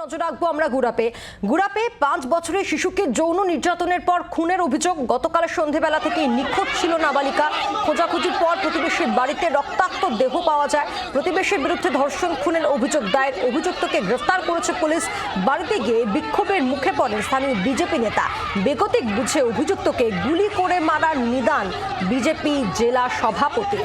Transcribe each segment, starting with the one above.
নজর রাখব আমরা গুড়াপে। গুড়াপে পাঁচ বছরের শিশুকে যৌন নির্যাতনের পর খুনের অভিযোগ গতকাল সন্ধেবেলা থেকেই নিখোঁজ ছিল নাবালিকা। খোঁজাখুঁজির পর প্রতিবেশীর বাড়িতে রক্তাক্ত দেহ পাওয়া যায়। প্রতিবেশীর বিরুদ্ধে ধর্ষণ, খুনের অভিযোগ দায়ের। অভিযুক্তকে গ্রেফতার করেছে পুলিশ। বাড়িতে গিয়ে বিক্ষোভের মুখে পড়েন স্থানীয় বিজেপি নেতা। বেগতিক বুঝে অভিযুক্তকে গুলি করে মারার নিদান বিজেপি জেলা সভাপতি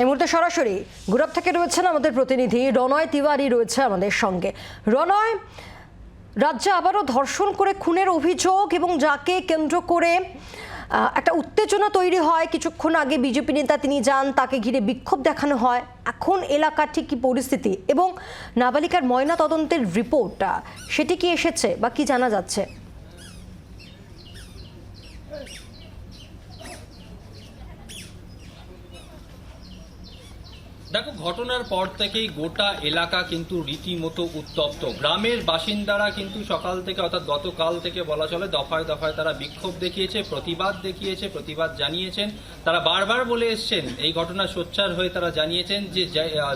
এই মুহূর্তে সরাসরি গুরব থেকে রয়েছেন আমাদের প্রতিনিধি রনয় তিওয়ারি রয়েছে আমাদের সঙ্গে। রনয় রাজ্যে আবারও ধর্ষণ করে খুনের অভিযোগ এবং যাকে কেন্দ্র করে একটা উত্তেজনা তৈরি হয়। কিছুক্ষণ আগে বিজেপি নেতা তিনি যান, তাকে ঘিরে বিক্ষোভ দেখানো হয়। এখন এলাকার ঠিক কি পরিস্থিতি এবং নাবালিকার ময়না তদন্তের রিপোর্টটা, সেটি কি এসেছে বা কি জানা যাচ্ছে? দেখো, ঘটনার পর থেকেই গোটা এলাকা কিন্তু রীতিমতো উত্তপ্ত। গ্রামের বাসিন্দারা কিন্তু সকাল থেকে অর্থাৎ গতকাল থেকে বলা চলে, দফায় দফায় তারা বিক্ষোভ দেখিয়েছে, প্রতিবাদ দেখিয়েছে, প্রতিবাদ জানিয়েছেন। তারা বারবার বলে এসছেন, এই ঘটনা সোচ্চার হয়ে তারা জানিয়েছেন যে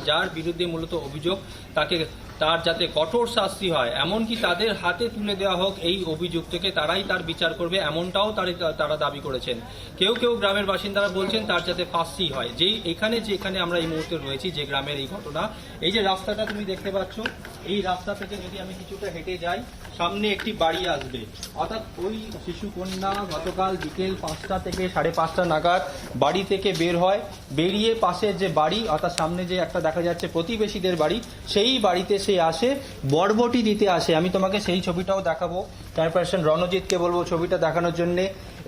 যার বিরুদ্ধে মূলত অভিযোগ, তাকে তার যাতে কঠোর শাস্তি হয়, এমনকি তাদের হাতে তুলে দেওয়া হোক এই অভিযুক্তকে তারাই তার বিচার করবে, এমনটাও তারা- দাবি করেছেন। কেউ কেউ গ্রামের বাসিন্দারা বলছেন তার যাতে ফাঁসি হয়। যেই এখানে, যেখানে আমরা এই মুহূর্তে রয়েছি, যে গ্রামের এই ঘটনা, এই যে রাস্তাটা তুমি দেখতে পাচ্ছ, এই রাস্তা থেকে যদি আমি কিছুটা হেঁটে যাই সামনে একটি বাড়ি আসবে। অর্থাৎ ওই শিশু কন্যা গতকাল বিকেল পাঁচটা থেকে সাড়ে পাঁচটা নাগাদ বাড়ি থেকে বের হয়। বেরিয়ে পাশের যে বাড়ি, অর্থাৎ সামনে যে একটা দেখা যাচ্ছে প্রতিবেশীদের বাড়ি, সেই বাড়িতে সে আসে, বরবটি দিতে আসে। আমি তোমাকে সেই ছবিটাও দেখাবো। চেয়ারপারসন রণজিৎকে বলব ছবিটা দেখানোর জন্য।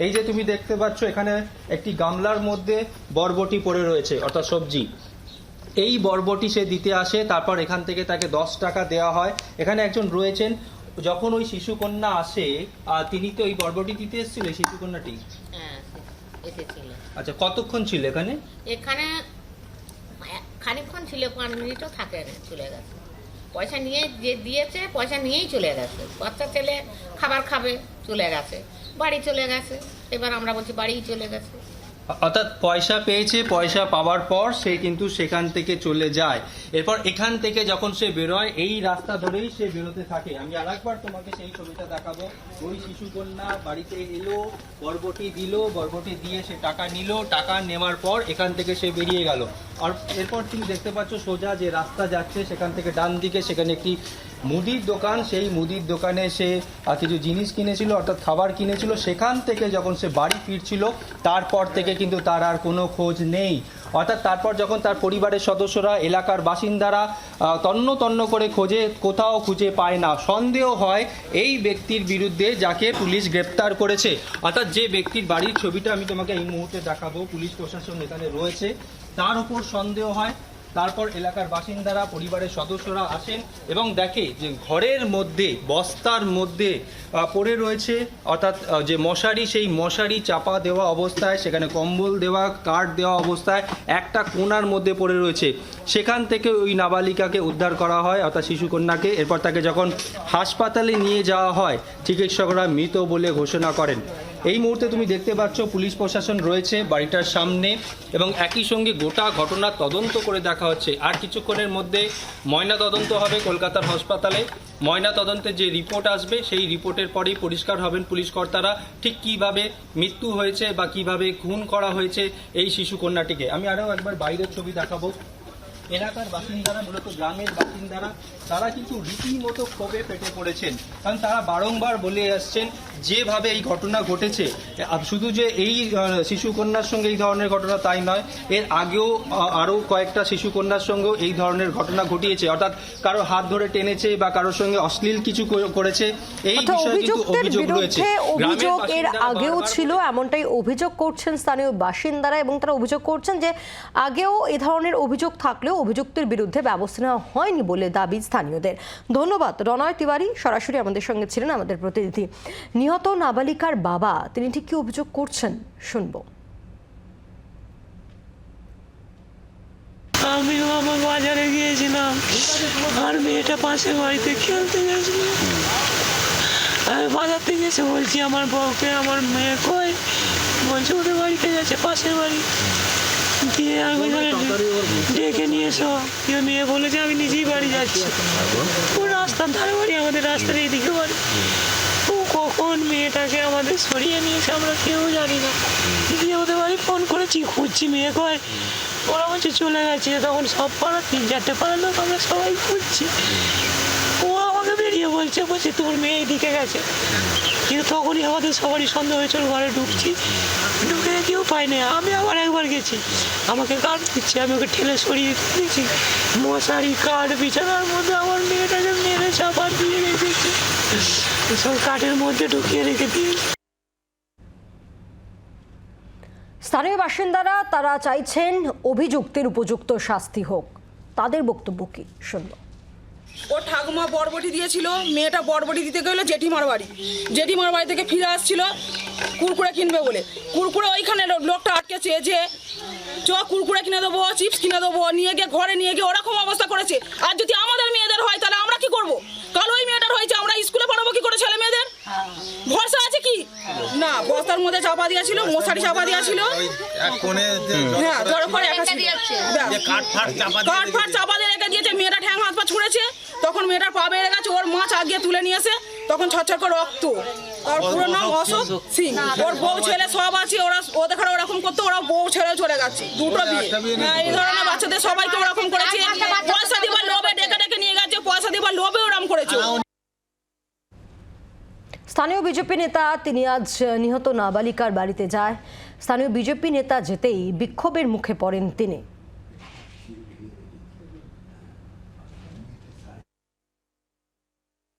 এই যে তুমি দেখতে পাচ্ছ, এখানে একটি গামলার মধ্যে বরবটি পড়ে রয়েছে, অর্থাৎ সবজি। এই বরবটি সে দিতে আসে, তারপর এখান থেকে তাকে দশ টাকা দেওয়া হয়। এখানে একজন রয়েছেন যখন ওই শিশুকন্যা আসে তিনি তো ওই বরবটি দিতে এসেছিল শিশুকন্যাটি? হ্যাঁ আচ্ছা কতক্ষণ ছিল এখানে? এখানে খানিকক্ষণ ছিল পাঁচ মিনিটও থাকে না চলে গেছে। পয়সা নিয়ে যে দিয়েছে পয়সা নিয়েই চলে গেছে। বাচ্চা ছেলে খাবার খাবে চলে গেছে। বাড়ি চলে গেছে। এবার আমরা বলছি বাড়িই চলে গেছে। অর্থাৎ পয়সা পেয়েছে, পয়সা পাওয়ার পর সে কিন্তু সেখান থেকে চলে যায়। এরপর এখান থেকে যখন সে বেরোয়, এই রাস্তা ধরেই সে বেরোতে থাকে। আমি আরেকবার তোমাকে সেই ছবিটা দেখাবো। ওই শিশু কন্যা বাড়িতে এলো, বরবটি দিল, বরবটি দিয়ে সে টাকা নিল। টাকা নেওয়ার পর এখান থেকে সে বেরিয়ে গেল। আর এরপর তুমি দেখতে পাচ্ছ সোজা যে রাস্তা যাচ্ছে, সেখান থেকে ডান দিকে সেখানে একটি মুদির দোকান। সেই মুদির দোকানে সে কিছু জিনিস কিনেছিল, অর্থাৎ খাবার কিনেছিল। সেখান থেকে যখন সে বাড়ি ফিরছিল, তারপর থেকে কিন্তু তার আর কোনো খোঁজ নেই। অর্থাৎ তারপর যখন তার পরিবারের সদস্যরা, এলাকার বাসিন্দারা তন্ন তন্ন করে খোঁজে, কোথাও খুঁজে পায় না। সন্দেহ হয় এই ব্যক্তির বিরুদ্ধে যাকে পুলিশ গ্রেপ্তার করেছে। অর্থাৎ যে ব্যক্তির বাড়ির ছবিটা আমি তোমাকে এই মুহূর্তে দেখাবো, পুলিশ প্রশাসন এখানে রয়েছে। তার উপর সন্দেহ হয়। তারপর এলাকার বাসিন্দারা, পরিবারের সদস্যরা আসেন এবং দেখে যে ঘরের মধ্যে, বস্তার মধ্যে পড়ে রয়েছে। অর্থাৎ যে মশারি, সেই মশারি চাপা দেওয়া অবস্থায়, সেখানে কম্বল দেওয়া, কাঠ দেওয়া অবস্থায় একটা কোণার মধ্যে পড়ে রয়েছে। সেখান থেকে ওই নাবালিকাকে উদ্ধার করা হয়, অর্থাৎ শিশুকন্যাকে। এরপর তাকে যখন হাসপাতালে নিয়ে যাওয়া হয়, চিকিৎসকরা মৃত বলে ঘোষণা করেন। এই মুহূর্তে তুমি দেখতে পাচ্ছ পুলিশ প্রশাসন রয়েছে বাড়িটার সামনে এবং একই সঙ্গে গোটা ঘটনার তদন্ত করে দেখা হচ্ছে। আর কিছুক্ষণের মধ্যে ময়না তদন্ত হবে কলকাতার হাসপাতালে। ময়না তদন্তের যে রিপোর্ট আসবে, সেই রিপোর্টের পরেই পরিষ্কার হবেন পুলিশ কর্তারা। ঠিক কীভাবে মৃত্যু হয়েছে বা কীভাবে খুন করা হয়েছে এই শিশু কন্যাটিকে? আমি আরও একবার বাইরের ছবি দেখাবো। এলাকার বাসিন্দারা মূলত গ্রামের বাসিন্দারা তারা কিন্তু রীতিমতো ক্ষোভে ফেটে পড়েছেন। কারণ তারা বারংবার বলে আসছেন যেভাবে এই ঘটনা ঘটেছে শুধু যে এই আহ, শিশু কন্যার সঙ্গে এই ধরনের ঘটনা তাই নয় এর আগেও আরও কয়েকটা শিশু কন্যার সঙ্গেও এই ধরনের ঘটনা ঘটিয়েছে। অর্থাৎ কারও হাত ধরে টেনেছে বা কারোর সঙ্গে অশ্লীল কিছু করেছে এই বিষয়ে কিন্তু অভিযোগ রয়েছে। অভিযোগ এর আগেও ছিল এমনটাই অভিযোগ করছেন স্থানীয় বাসিন্দারা এবং তারা অভিযোগ করছেন যে আগেও এ ধরনের অভিযোগ থাকলেও হলেও অভিযুক্তের বিরুদ্ধে ব্যবস্থা নেওয়া হয়নি বলে দাবি স্থানীয়দের। ধন্যবাদ। রনয় তিওয়ারি সরাসরি আমাদের সঙ্গে ছিলেন আমাদের প্রতিনিধি। নিহত নাবালিকার বাবা, তিনি ঠিক কি অভিযোগ করছেন? শুনব। আমিও আমার বাজারে গিয়েছিলাম। আর মেয়েটা পাশের বাড়িতে খেলতে গেছিল। আমি বাজার থেকে এসে বলছি, আমার বউকে, আমার মেয়ে কই? বলছে, ওদের বাড়িতে গেছে, পাশের বাড়ি। দিয়ে আমি ডেকে নিয়ে এসো। দিয়ে মেয়ে বলেছে আমি নিজেই বাড়ি যাচ্ছি। ও রাস্তার ধারে বাড়ি, আমাদের রাস্তার এইদিকে বাড়ি। ও কখন মেয়েটাকে আমাদের সরিয়ে নিয়েছে আমরা কেউ জানি না। দিয়ে ওদের বাড়ি ফোন করেছি, খুঁজছি মেয়ে কয়। ওরা বলছে চলে গেছে, তখন সব পাড়া, তিন চারটে পাড়ার লোক আমরা সবাই খুঁজছি। বেরিয়ে বলছে বলছে তোর মেয়ে এদিকে গেছে। কিন্তু তখনই আমাদের সবারই সন্দেহ হয়েছিল, ঘরে ঢুকছি। ঢুকে কেউ পাইনি আমি আবার একবার গেছি। আমাকে কাঠ দিচ্ছে, আমি ওকে ঠেলে সরিয়ে দিয়েছি। মশারি, কাঠ, বিছানার মধ্যে আমার মেয়েটা মেয়েটাকে মেরে চাপা দিয়ে রেখেছে। সব কাঠের মধ্যে ঢুকিয়ে রেখে দিয়েছে। স্থানীয় বাসিন্দারা, তারা চাইছেন অভিযুক্তের উপযুক্ত শাস্তি হোক। তাদের বক্তব্য কি? শুনব। ও ঠাকুমা বরবটি দিয়েছিল, মেয়েটা বরবটি দিতে গেলো জেঠিমার বাড়ি। জেঠিমার বাড়ি থেকে ফিরে আসছিল কুরকুরে কিনবে বলে। কুরকুরে ওইখানে লোকটা আটকেছে যে, চ, কুরকুরে কিনে দেবো, চিপস কিনে দেবো, নিয়ে গিয়ে ঘরে নিয়ে গিয়ে ওরকম অবস্থা করেছে। আর যদি আমাদের মেয়েদের হয়, তাহলে আমরা কি করব? কাল ওই মেয়েটার হয়েছে, আমরা স্কুলে পড়াবো কি করে ছেলে মেয়েদের? ভরসা আছে কি? না বস্তার মধ্যে চাপা দিয়েছিল মশারি চাপা দিয়েছিল এক কোণে যে হ্যাঁ জড়ো করে ছিল। কাঠ ফাট চাপা দিয়ে রেখে দিয়েছে। মেয়েটা ঠ্যাং হাত পা ছুঁড়েছে। তখন মেয়েটার পা বেড়ে গেছে ওর মাছ আগিয়ে তুলে নিয়েছে তখন ছচ্ছর করে রক্ত। আর পুরো নাম অশোক সিং। ওর বউ ছেলে সব আছে ওরা ওদের ঘরে ওরকম করতো ওরা বউ ছেড়ে চলে গেছে। দুটো বিয়ে। হ্যাঁ, এই ধরনের বাচ্চাদের সবাইকে ওরকম করেছে। পয়সা দিবার লোভে ডেকে ডেকে নিয়ে গেছে পয়সা দিবার লোভে ওরকম করেছে। স্থানীয় বিজেপি নেতা, তিনি আজ নিহত নাবালিকার বাড়িতে যায়। স্থানীয় বিজেপি নেতা যেতেই বিক্ষোভের মুখে পড়েন তিনি।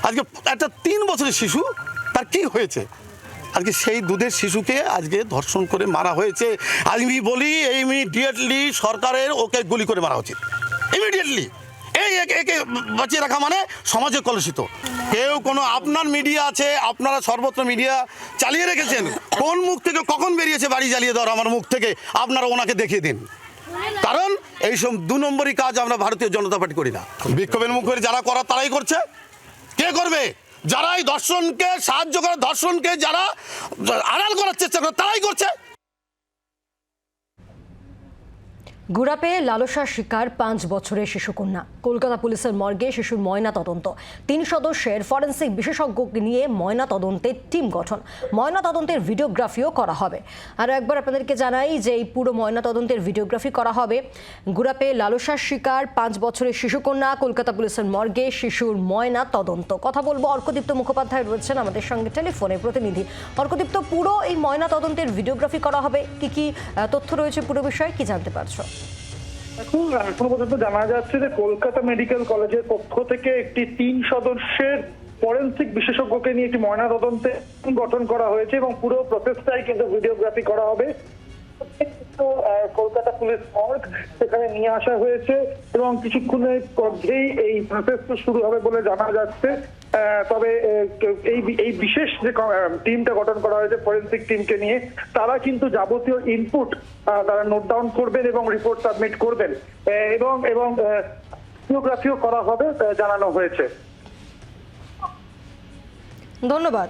আজকে একটা তিন বছরের শিশু, তার কি হয়েছে? আজকে সেই দুধের শিশুকে আজকে ধর্ষণ করে মারা হয়েছে। আমি বলি ইমিডিয়েটলি সরকারের ওকে গুলি করে মারা উচিত। ইমিডিয়েটলি এই একে একে বাঁচিয়ে রাখা মানে সমাজে কলুষিত। কেউ কোনো আপনার মিডিয়া আছে, আপনারা সর্বত্র মিডিয়া চালিয়ে রেখেছেন। কোন মুখ থেকে কখন বেরিয়েছে বাড়ি জ্বালিয়ে দেওয়ার আমার মুখ থেকে আপনারা ওনাকে দেখিয়ে দিন। কারণ এইসব দু নম্বরই কাজ আমরা ভারতীয় জনতা পার্টি করি না। বিক্ষোভের মুখের যারা করা তারাই করছে। কে করবে? যারা এই ধর্ষণকে সাহায্য করে, ধর্ষণকে যারা আড়াল করার চেষ্টা করে, তারাই করছে। গুড়াপে লালসার শিকার পাঁচ বছরের শিশুকন্যা। কলকাতা পুলিশের মর্গে শিশুর ময়না তদন্ত। তিন সদস্যের ফরেন্সিক বিশেষজ্ঞকে নিয়ে ময়না তদন্তের টিম গঠন। ময়না তদন্তের ভিডিওগ্রাফিও করা হবে। আর একবার আপনাদেরকে জানাই যে এই পুরো ময়না তদন্তের ভিডিওগ্রাফি করা হবে। গুড়াপে লালসার শিকার পাঁচ বছরের শিশুকন্যা কলকাতা পুলিশের মর্গে শিশুর ময়না তদন্ত। কথা বলব অর্কদীপ্ত মুখোপাধ্যায় রয়েছেন আমাদের সঙ্গে টেলিফোনে প্রতিনিধি। অর্কদীপ্ত, পুরো এই ময়না তদন্তের ভিডিওগ্রাফি করা হবে। কি কি তথ্য রয়েছে পুরো বিষয়ে, কি জানতে পারছ? এখন এখনও পর্যন্ত জানা যাচ্ছে যে কলকাতা মেডিকেল কলেজের পক্ষ থেকে একটি তিন সদস্যের ফরেন্সিক বিশেষজ্ঞকে নিয়ে একটি ময়না তদন্তে গঠন করা হয়েছে এবং পুরো প্রসেসটাই কিন্তু ভিডিওগ্রাফি করা হবে। কলকাতা পুলিশ মর্গ সেখানে নিয়ে আসা হয়েছে এবং কিছুক্ষণের মধ্যেই এই প্রসেস শুরু হবে বলে জানা যাচ্ছে। তবে এই এই বিশেষ যে টিমটা গঠন করা হয়েছে ফরেন্সিক টিমকে নিয়ে, তারা কিন্তু যাবতীয় ইনপুট তারা নোট ডাউন করবেন এবং রিপোর্ট সাবমিট করবেন। এবং এবং ভিডিওগ্রাফিও করা হবে জানানো হয়েছে। ধন্যবাদ।